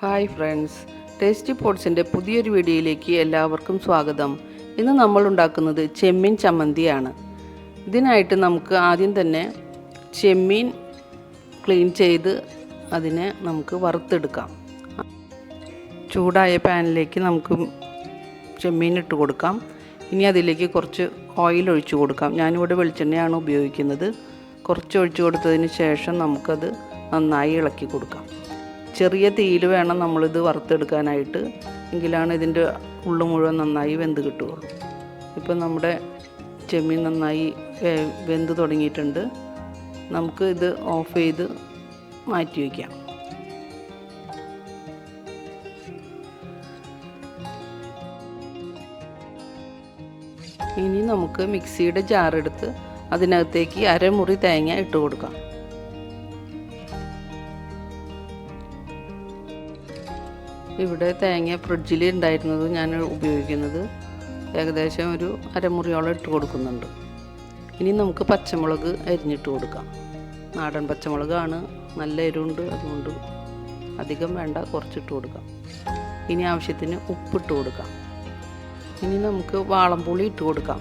Hi friends tasty പോട്ട്സിന്റെ പുതിയൊരു വീഡിയോയിലേക്ക് എല്ലാവർക്കും സ്വാഗതം. ഇന്ന് നമ്മൾ ഉണ്ടാക്കുന്നത് ചെമ്മീൻ ചമ്മന്തിയാണ്. ഇതിനായിട്ട് നമുക്ക് ആദ്യം തന്നെ ചെമ്മീൻ ക്ലീൻ ചെയ്ത് അതിനെ നമുക്ക് വറുത്തെടുക്കാം. ചൂടായ പാനിലേക്ക് നമുക്ക് ചെമ്മീൻ ഇട്ട് കൊടുക്കാം. ഇനി അതിലേക്ക് കുറച്ച് ഓയിൽ ഒഴിച്ചു കൊടുക്കാം. ഞാനിവിടെ വെളിച്ചെണ്ണയാണ് ഉപയോഗിക്കുന്നത്. കുറച്ച് ഒഴിച്ചു കൊടുത്തതിന് ശേഷം നമുക്കത് നന്നായി ഇളക്കി കൊടുക്കാം. ചെറിയ തീയിൽ വേണം നമ്മളിത് വറുത്തെടുക്കാനായിട്ട്. എങ്കിലാണ് ഇതിന്റെ ഉള്ളു മുഴുവൻ നന്നായി വെന്ത് കിട്ടുകയുള്ളൂ. ഇപ്പം നമ്മുടെ ചെമ്മീൻ നന്നായി വെന്ത് തുടങ്ങിയിട്ടുണ്ട്. നമുക്ക് ഇത് ഓഫ് ചെയ്ത് മാറ്റി വയ്ക്കാം. ഇനി നമുക്ക് മിക്സിയുടെ ജാറെടുത്ത് അതിനകത്തേക്ക് അരമുറി തേങ്ങ ഇട്ട് കൊടുക്കാം. ഇവിടെ തേങ്ങ ഫ്രിഡ്ജിൽ ഉണ്ടായിരുന്നത് ഞാൻ ഉപയോഗിക്കുന്നത് ഏകദേശം ഒരു അരമുറിയോളം ഇട്ട് കൊടുക്കുന്നുണ്ട്. ഇനി നമുക്ക് പച്ചമുളക് അരിഞ്ഞിട്ട് കൊടുക്കാം. നാടൻ പച്ചമുളകാണ് നല്ല എരിവുണ്ട് അതുകൊണ്ട് അധികം വേണ്ട കുറച്ചിട്ട് കൊടുക്കാം. ഇനി ആവശ്യത്തിന് ഉപ്പിട്ട് കൊടുക്കാം. ഇനി നമുക്ക് വാളംപുളി ഇട്ട് കൊടുക്കാം.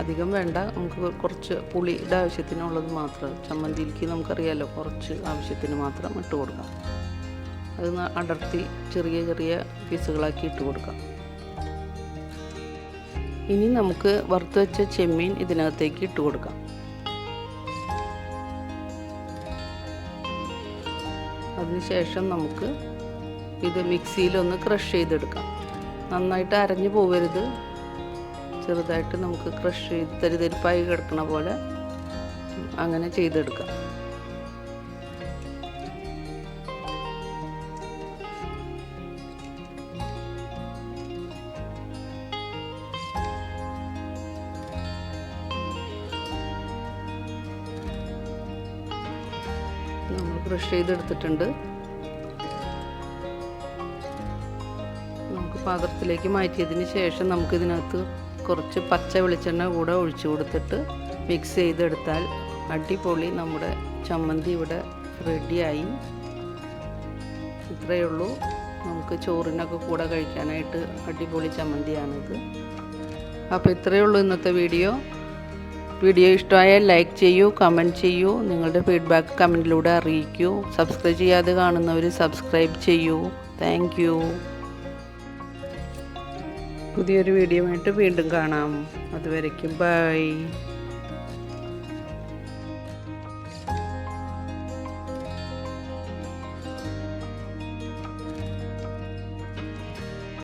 അധികം വേണ്ട നമുക്ക് കുറച്ച് പുളിയുടെ ആവശ്യത്തിനുള്ളത് മാത്രം. ചമ്മന്തിയിലേക്ക് നമുക്കറിയാമല്ലോ കുറച്ച് ആവശ്യത്തിന് മാത്രം ഇട്ട് കൊടുക്കാം. അത് അടർത്തി ചെറിയ ചെറിയ പീസുകളാക്കി ഇട്ട് കൊടുക്കാം. ഇനി നമുക്ക് വറുത്ത് വെച്ച ചെമ്മീൻ ഇതിനകത്തേക്ക് ഇട്ട് കൊടുക്കാം. അതിനുശേഷം നമുക്ക് ഇത് മിക്സിയിലൊന്ന് ക്രഷ് ചെയ്തെടുക്കാം. നന്നായിട്ട് അരഞ്ഞു പോകരുത് ചെറുതായിട്ട് നമുക്ക് ക്രഷ് ചെയ്ത് തരിതരിപ്പായി കിടക്കണ പോലെ അങ്ങനെ ചെയ്തെടുക്കാം. ക്രഷ് ചെയ്തെടുത്തിട്ടുണ്ട്. നമുക്ക് പാത്രത്തിലേക്ക് മാറ്റിയതിന് ശേഷം നമുക്കിതിനകത്ത് കുറച്ച് പച്ച വെളിച്ചെണ്ണ കൂടെ ഒഴിച്ചു കൊടുത്തിട്ട് മിക്സ് ചെയ്തെടുത്താൽ അടിപൊളി നമ്മുടെ ചമ്മന്തി ഇവിടെ റെഡിയായി ഇത്രയേ ഉള്ളൂ. നമുക്ക് ചോറിനൊക്കെ കൂടെ കഴിക്കാനായിട്ട് അടിപൊളി ചമ്മന്തിയാണിത്. അപ്പോൾ ഇത്രയേ ഉള്ളൂ ഇന്നത്തെ വീഡിയോ വീഡിയോ ഇഷ്ടമായാൽ ലൈക്ക് ചെയ്യൂ കമന്റ് ചെയ്യൂ നിങ്ങളുടെ ഫീഡ്ബാക്ക് കമന്റിലൂടെ അറിയിക്കൂ. സബ്സ്ക്രൈബ് ചെയ്യാതെ കാണുന്നവർ സബ്സ്ക്രൈബ് ചെയ്യൂ. താങ്ക് പുതിയൊരു വീഡിയോ ആയിട്ട് വീണ്ടും കാണാം. അതുവരയ്ക്കും ബൈ.